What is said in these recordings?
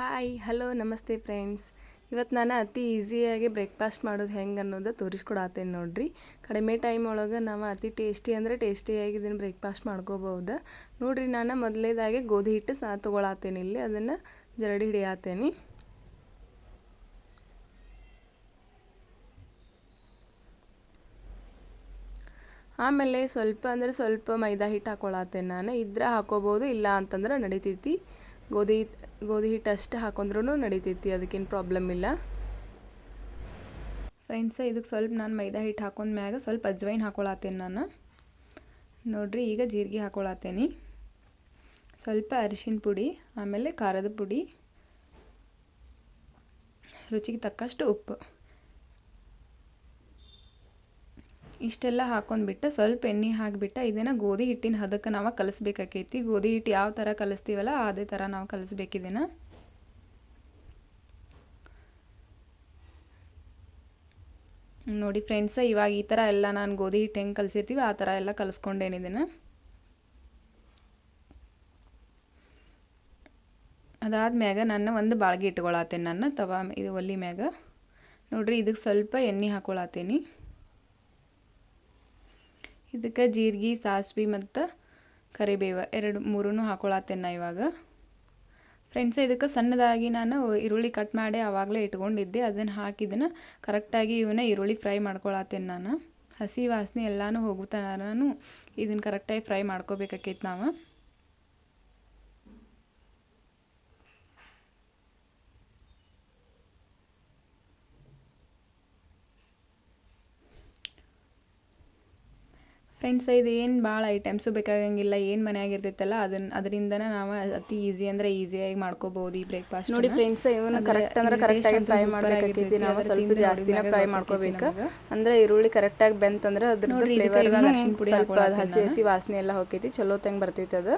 Hi hello ನಮಸ್ತೆ friends ಇವತ್ತು ನಾನು ಅತಿ ಈಸಿಯಾಗಿ ಬ್ರೇಕ್ಫಾಸ್ಟ್ ಮಾಡೋದು ಹೆಂಗೆ ಅನ್ನೋದು ತೋರಿಸ್ಕೊಡತ್ತೇನೆ ನೋಡಿರಿ. ಕಡಿಮೆ ಟೈಮ್ ಒಳಗೆ ನಾವು ಅತಿ ಟೇಸ್ಟಿ ಅಂದರೆ ಟೇಸ್ಟಿಯಾಗಿ ಇದನ್ನು ಬ್ರೇಕ್ಫಾಸ್ಟ್ ಮಾಡ್ಕೋಬಹುದು ನೋಡಿರಿ, ನಾನು ಮೊದಲೇದಾಗಿ ಗೋಧಿ ಹಿಟ್ಟು ಸಹ ತೊಗೊಳತ್ತೇನೆ ಇಲ್ಲಿ, ಅದನ್ನು ಜರಡಿ ಹಿಡಿಯತ್ತೇನೆ. ಆಮೇಲೆ ಸ್ವಲ್ಪ ಅಂದರೆ ಸ್ವಲ್ಪ ಮೈದಾ ಹಿಟ್ಟು ಹಾಕೊಳತ್ತೇನೆ ನಾನು. ಇದ್ರೆ ಹಾಕೋಬೋದು ಇಲ್ಲ ಅಂತಂದ್ರೆ ನಡಿತೈತಿ. ಗೋಧಿ ಗೋಧಿ ಹಿಟ್ಟು ಅಷ್ಟು ಹಾಕೊಂಡ್ರೂ ನಡಿತೈತಿ, ಅದಕ್ಕೇನು ಪ್ರಾಬ್ಲಮ್ ಇಲ್ಲ. ಫ್ರೆಂಡ್ಸ ಇದಕ್ಕೆ ಸ್ವಲ್ಪ ನಾನು ಮೈದಾ ಹಿಟ್ಟು ಹಾಕೊಂಡ ಮ್ಯಾಗ ಸ್ವಲ್ಪ ಅಜ್ವೈನ್ ಹಾಕೊಳತ್ತೇನೆ ನಾನು. ನೋಡ್ರಿ, ಈಗ ಜೀರಿಗೆ ಹಾಕೊಳತ್ತೇನೆ ಸ್ವಲ್ಪ ಅರಿಶಿನ ಪುಡಿ, ಆಮೇಲೆ ಖಾರದ ಪುಡಿ, ರುಚಿಗೆ ತಕ್ಕಷ್ಟು ಉಪ್ಪು. ಇಷ್ಟೆಲ್ಲ ಹಾಕೊಂಡ್ಬಿಟ್ಟು ಸ್ವಲ್ಪ ಎಣ್ಣೆ ಹಾಕಿಬಿಟ್ಟು ಇದನ್ನು ಗೋಧಿ ಹಿಟ್ಟಿನ ಹದಕ್ಕೆ ನಾವು ಕಲಿಸ್ಬೇಕಾಕೈತಿ. ಗೋಧಿ ಹಿಟ್ಟು ಯಾವ ಥರ ಕಲಿಸ್ತೀವಲ್ಲ ಅದೇ ಥರ ನಾವು ಕಲಿಸ್ಬೇಕಿದನ್ನು ನೋಡಿ ಫ್ರೆಂಡ್ಸ, ಇವಾಗ ಈ ಥರ ಎಲ್ಲ ನಾನು ಗೋಧಿ ಹಿಟ್ಟು ಹೆಂಗೆ ಕಲಿಸಿರ್ತೀವಿ ಆ ಥರ ಎಲ್ಲ ಕಲಿಸ್ಕೊಂಡೇನಿದ್ದೀನಿ ಅದಾದ ಮ್ಯಾಗ ನನ್ನ ಒಂದು ಬಾಳ್ಗೆ ಇಟ್ಕೊಳತ್ತೇನೆ ನನ್ನ, ತವಾ ಇದು ಒಲಿ ಮ್ಯಾಗ. ನೋಡಿರಿ ಇದಕ್ಕೆ ಸ್ವಲ್ಪ ಎಣ್ಣೆ ಹಾಕೊಳತ್ತೀನಿ ಇದಕ್ಕೆ ಜೀರಿಗೆ, ಸಾಸ್ವಿ ಮತ್ತು ಕರಿಬೇವು ಎರಡು ಮೂರೂ ಹಾಕೊಳತ್ತೇನೆ ನಾ ಇವಾಗ. ಫ್ರೆಂಡ್ಸ್ ಇದಕ್ಕೆ ಸಣ್ಣದಾಗಿ ನಾನು ಈರುಳ್ಳಿ ಕಟ್ ಮಾಡಿ ಆವಾಗಲೇ ಇಟ್ಕೊಂಡಿದ್ದೆ. ಅದನ್ನು ಹಾಕಿದ್ದನ್ನು ಕರೆಕ್ಟಾಗಿ ಇವನ್ನ ಈರುಳ್ಳಿ ಫ್ರೈ ಮಾಡ್ಕೊಳತ್ತೇನೆ ನಾನು. ಹಸಿ ವಾಸನೆ ಎಲ್ಲಾನು ಹೋಗುತ್ತಾನು ನಾನು ಇದನ್ನು ಕರೆಕ್ಟಾಗಿ ಫ್ರೈ ಮಾಡ್ಕೋಬೇಕಾಕೈತೆ ನಾವು. ಫ್ರೆಂಡ್ಸ್ ಇದು ಏನು ಭಾಳ ಐಟಮ್ಸು ಬೇಕಾಗಂಗಿಲ್ಲ ಏನು ಮನೆಯಾಗಿರ್ತೈತಲ್ಲ ಅದನ್ನ ಅದರಿಂದನೇ ನಾವು ಅತಿ ಈಸಿ ಅಂದರೆ ಈಸಿಯಾಗಿ ಮಾಡ್ಕೋಬಹುದು ಈ ಬ್ರೇಕ್ಫಾಸ್ಟ್ ನೋಡಿ ಫ್ರೆಂಡ್ಸ್ ಇವನ್ನ ಕರೆಕ್ಟ್ ಅಂದ್ರೆ ಕರೆಕ್ಟಾಗಿ ಫ್ರೈ ಮಾಡಬೇಕಾಗೈತಿ ನಾವು ಸ್ವಲ್ಪ ಜಾಸ್ತಿನ ಫ್ರೈ ಮಾಡ್ಕೋಬೇಕು. ಅಂದ್ರೆ ಈರುಳ್ಳಿ ಕರೆಕ್ಟಾಗಿ ಬೆಂತಂದ್ರೆ ಅದ್ರದ್ದು ಫ್ಲೇವರ್ ಅರಿಶಿನ ಪುಡಿ ಸ್ವಲ್ಪ ಹಸಿ ಹಸಿ ವಾಸನೆ ಎಲ್ಲ ಹೋಗೈತಿ ಚಲೋ ತಂಗೆ ಬರ್ತೈತೆ ಅದು.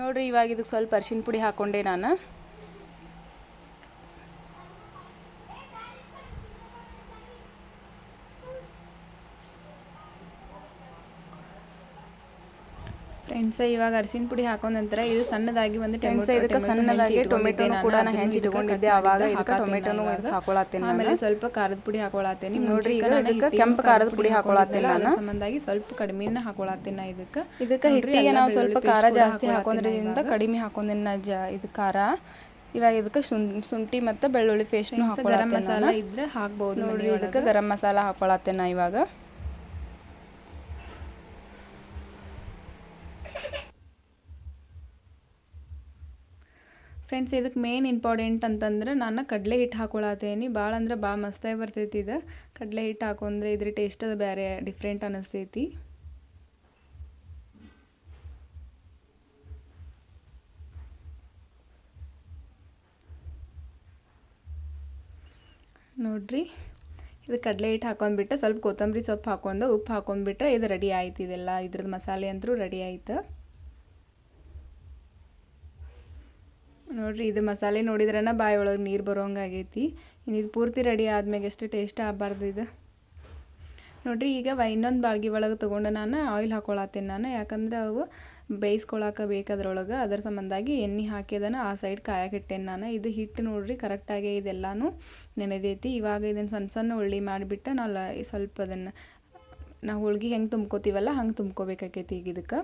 ನೋಡ್ರಿ ಇವಾಗ ಇದಕ್ಕೆ ಸ್ವಲ್ಪ ಅರಿಶಿನ ಪುಡಿ ಹಾಕೊಂಡೆ ನಾನು. ಫ್ರೆಂಡ್ಸ್ ಇವಾಗ ಅರಿಶಿನ ಪುಡಿ ಹಾಕೊಂಡ ನಂತರ ಇದು ಸಣ್ಣದಾಗಿ ಒಂದು ಫ್ರೆಂಡ್ಸ್ ಇದಕ್ಕೆ ಸಣ್ಣದಾಗಿ ಟೊಮೆಟೊನು ಕೂಡ ನಾನು ಹೆಂಚಿ ಇಟ್ಕೊಂಡಿದ್ದೆ. ಅವಾಗ ಇದಕ್ಕೆ ಟೊಮೆಟೊನು ಹಾಕೊಳತ್ತೇನೆ ಆಮೇಲೆ ಸ್ವಲ್ಪ ಖಾರದ ಪುಡಿ ಹಾಕೊಳತ್ತೇನೆ. ನೋಡ್ರಿ ಈಗ ಇದಕ್ಕೆ ಕೆಂಪು ಖಾರದ ಪುಡಿ ಹಾಕೊಳತ್ತೇನೆ ನಾನು. ಸಂಬಂಧಾಗಿ ಸ್ವಲ್ಪ ಕಡಿಮೆನ ಹಾಕೊಳತ್ತೇನೆ ಇದಕ್ಕೆ. ಇದಕ್ಕೆ ಹಿಟ್ಟಿಗೆ ನಾವು ಸ್ವಲ್ಪ ಖಾರ ಜಾಸ್ತಿ ಹಾಕೊಂಡ್ರಿಂದ ಕಡಿಮೆ ಹಾಕೊಂಡೇನ ಜ ಇದು ಖಾರ. ಇವಾಗ ಇದಕ್ಕೆ ಶುಂಠಿ ಮತ್ತು ಬೆಳ್ಳುಳ್ಳಿ ಪೇಸ್ಟ್ನು ಗರಂ ಮಸಾಲ ಇದ್ರೆ ಹಾಕ್ಬೋದು ನೋಡ್ರಿ ಇದಕ್ಕೆ ಗರಂ ಮಸಾಲ ಹಾಕೊಳತ್ತೇನೆ ಇವಾಗ. ಫ್ರೆಂಡ್ಸ್ ಇದಕ್ಕೆ ಮೇನ್ ಇಂಪಾರ್ಟೆಂಟ್ ಅಂತಂದ್ರೆ ನಾನು ಕಡಲೆ ಹಿಟ್ಟು ಹಾಕೊಳತ್ತೇನಿ ಭಾಳ ಅಂದ್ರೆ ಭಾಳ ಮಸ್ತಾಗಿ ಬರ್ತೈತಿ ಇದು. ಕಡಲೆ ಹಿಟ್ಟು ಹಾಕೊಂಡ್ರೆ ಇದ್ರ ಟೇಸ್ಟ್ ಅದು ಬೇರೆ ಡಿಫ್ರೆಂಟ್ ಅನ್ನಿಸ್ತೈತಿ ನೋಡ್ರಿ, ಇದು ಕಡಲೆ ಹಿಟ್ಟು ಹಾಕೊಂಡ್ಬಿಟ್ಟು ಸ್ವಲ್ಪ ಕೊತ್ತಂಬರಿ ಸೊಪ್ಪು ಹಾಕೊಂಡು ಉಪ್ಪು ಹಾಕೊಂಡ್ಬಿಟ್ರೆ ಇದು ರೆಡಿ ಆಯ್ತು. ಇದೆಲ್ಲ ಇದ್ರದ್ದು ಮಸಾಲೆ ಅಂತೂ ರೆಡಿ ಆಯ್ತು. ನೋಡಿರಿ, ಇದು ಮಸಾಲೆ ನೋಡಿದ್ರನ ಬಾಯಿ ಒಳಗೆ ನೀರು ಬರೋಂಗಾಗೈತಿ. ಇನ್ನು ಇದು ಪೂರ್ತಿ ರೆಡಿ ಆದ್ಮೇಲೆ ಎಷ್ಟು ಟೇಸ್ಟ್ ಆಗಬಾರ್ದು ಇದು. ನೋಡ್ರಿ, ಈಗ ಇನ್ನೊಂದು ಬಾಳ್ಗಿ ಒಳಗೆ ತೊಗೊಂಡು ನಾನು ಆಯಿಲ್ ಹಾಕೊಳತ್ತೇನೆ ನಾನು. ಯಾಕಂದ್ರೆ ಅವು ಬೇಯಿಸ್ಕೊಳಕ್ಕೆ ಬೇಕಾದ್ರೊಳಗೆ ಅದರ ಸಂಬಂಧಾಗಿ ಎಣ್ಣೆ ಹಾಕಿದನ ಆ ಸೈಡ್ ಕಾಯಕ್ಕೆ ನಾನು. ಇದು ಹಿಟ್ಟು ನೋಡ್ರಿ ಕರೆಕ್ಟಾಗಿ ಇದೆಲ್ಲನೂ ನೆನೆದೈತಿ. ಇವಾಗ ಇದನ್ನು ಸಣ್ಣ ಸಣ್ಣ ಉಳ್ಳಿ ಮಾಡಿಬಿಟ್ಟು ನಾವು ಸ್ವಲ್ಪ ಅದನ್ನು, ನಾವು ಹೋಳ್ಗೆ ಹೆಂಗೆ ತುಂಬ್ಕೋತೀವಲ್ಲ ಹಂಗೆ ತುಂಬ್ಕೋಬೇಕಾಕೈತಿ ಈಗ ಇದಕ್ಕೆ.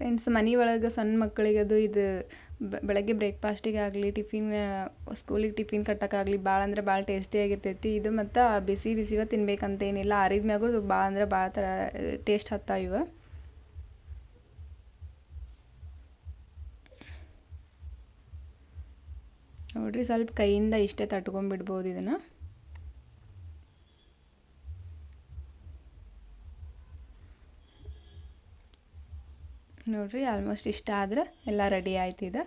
ಫ್ರೆಂಡ್ಸ್ ಮನೆ ಒಳಗೆ ಸಣ್ಣ ಮಕ್ಕಳಿಗೆ ಅದು ಇದು ಬೆಳಗ್ಗೆ ಬ್ರೇಕ್ಫಾಸ್ಟಿಗೆ ಆಗಲಿ ಟಿಫಿನ್ ಸ್ಕೂಲಿಗೆ ಟಿಫಿನ್ ಕಟ್ಟೋಕ್ಕಾಗಲಿ ಭಾಳ ಅಂದ್ರೆ ಭಾಳ ಟೇಸ್ಟಿಯಾಗಿರ್ತೈತಿ ಇದು ಮತ್ತು ಬಿಸಿ ಬಿಸಿವ ತಿನ್ಬೇಕಂತೇನಿಲ್ಲ ಆರಿದ ಮ್ಯಾಗೂ ಭಾಳ ಅಂದ್ರೆ ಭಾಳ ಥರ ಟೇಸ್ಟ್ ಹತ್ತಾವ ಇವ. ನೋಡ್ರಿ ಸ್ವಲ್ಪ ಕೈಯಿಂದ ಇಷ್ಟೇ ತಟ್ಕೊಂಡ್ಬಿಡ್ಬೋದು ಇದನ್ನು. ನೋಡಿರಿ ಆಲ್ಮೋಸ್ಟ್ ಇಷ್ಟ ಆದ್ರೆ ಎಲ್ಲ ರೆಡಿ ಆಯ್ತು ಇದು.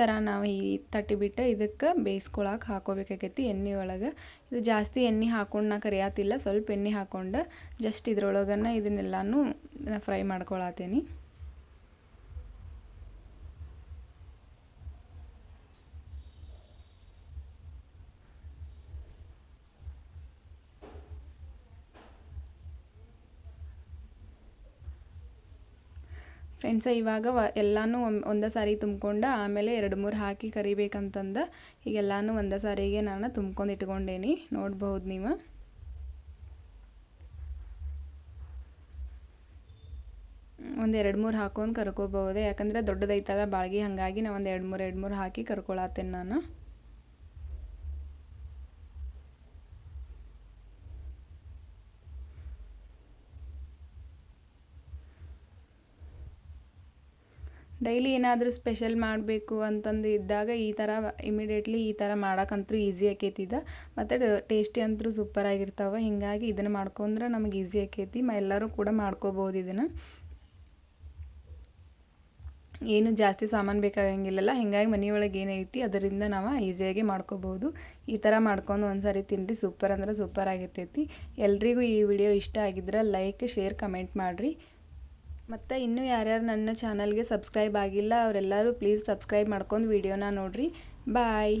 ಥರ ನಾವು ಈ ತಟ್ಟಿ ಬಿಟ್ಟು ಇದಕ್ಕೆ ಬೇಯಿಸ್ಕೊಳಕ್ಕೆ ಹಾಕೋಬೇಕಾಗೈತಿ ಎಣ್ಣೆ ಒಳಗೆ. ಇದು ಜಾಸ್ತಿ ಎಣ್ಣೆ ಹಾಕೊಂಡು ನಾ ಕರಿಯಾತಿಲ್ಲ, ಸ್ವಲ್ಪ ಎಣ್ಣೆ ಹಾಕೊಂಡು ಜಸ್ಟ್ ಇದ್ರೊಳಗನ್ನ ಇದನ್ನೆಲ್ಲನೂ ಫ್ರೈ ಮಾಡ್ಕೊಳತ್ತೀನಿ ಫ್ರೆಂಡ್ಸ ಇವಾಗ ಎಲ್ಲನೂ ಒಂದೇ ಸಾರಿ ತುಂಬ್ಕೊಂಡು ಆಮೇಲೆ ಎರಡು ಮೂರು ಹಾಕಿ ಕರಿಬೇಕಂತಂದು, ಈಗ ಎಲ್ಲಾನು ಒಂದೇ ಸಾರಿಗೆ ನಾನು ತುಂಬ್ಕೊಂಡು ಇಟ್ಕೊಂಡೇನಿ. ನೋಡ್ಬೋದು ನೀವು. ಒಂದು ಎರಡು ಮೂರು ಹಾಕೊಂಡು ಕರ್ಕೋಬಹುದು ಯಾಕಂದರೆ ದೊಡ್ಡದೈತಲ್ಲ, ಬಾಳ್ಗಿ ಹಾಗಾಗಿ ನಾನು ಒಂದು ಎರಡು ಮೂರು ಎರಡು ಮೂರು ಹಾಕಿ ಕರ್ಕೊಳತ್ತೇನೆ ನಾನು. ಡೈಲಿ ಏನಾದರೂ ಸ್ಪೆಷಲ್ ಮಾಡಬೇಕು ಅಂತಂದು ಇದ್ದಾಗ ಈ ಥರ ಇಮಿಡಿಯೇಟ್ಲಿ ಈ ಥರ ಮಾಡೋಕ್ಕಂತೂ ಈಸಿ ಇದು ಮತ್ತು ಟೇಸ್ಟಿ ಅಂತೂ ಸೂಪರ್ ಆಗಿರ್ತಾವೆ. ಹೀಗಾಗಿ ಇದನ್ನು ಮಾಡ್ಕೊಂಡ್ರೆ ನಮಗೆ ಈಸಿ ಆಕೈತಿ. ಮ, ಎಲ್ಲರೂ ಕೂಡ ಮಾಡ್ಕೋಬೋದು ಇದನ್ನು. ಏನು ಜಾಸ್ತಿ ಸಾಮಾನು ಬೇಕಾಗಂಗಿಲ್ಲಲ್ಲ. ಹೀಗಾಗಿ ಮನೆಯೊಳಗೆ ಏನೈತಿ ಅದರಿಂದ ನಾವು ಈಸಿಯಾಗಿ ಮಾಡ್ಕೋಬೋದು. ಈ ಥರ ಮಾಡ್ಕೊಂಡು ಒಂದು ಸಾರಿ ತಿನ್ನಿರಿ ಸೂಪರ್ ಅಂದ್ರೆ ಸೂಪರ್ ಆಗಿರ್ತೈತಿ. ಎಲ್ರಿಗೂ ಈ ವಿಡಿಯೋ ಇಷ್ಟ ಆಗಿದ್ರೆ ಲೈಕ್, ಶೇರ್, ಕಮೆಂಟ್ ಮಾಡಿರಿ. ಮತ್ತು ಇನ್ನೂ ಯಾರ್ಯಾರು ನನ್ನ ಚಾನಲ್ಗೆ ಸಬ್ಸ್ಕ್ರೈಬ್ ಆಗಿಲ್ಲ ಅವರೆಲ್ಲರೂ ಪ್ಲೀಸ್ ಸಬ್ಸ್ಕ್ರೈಬ್ ಮಾಡ್ಕೊಂಡು ವೀಡಿಯೋನ ನೋಡಿರಿ. ಬಾಯ್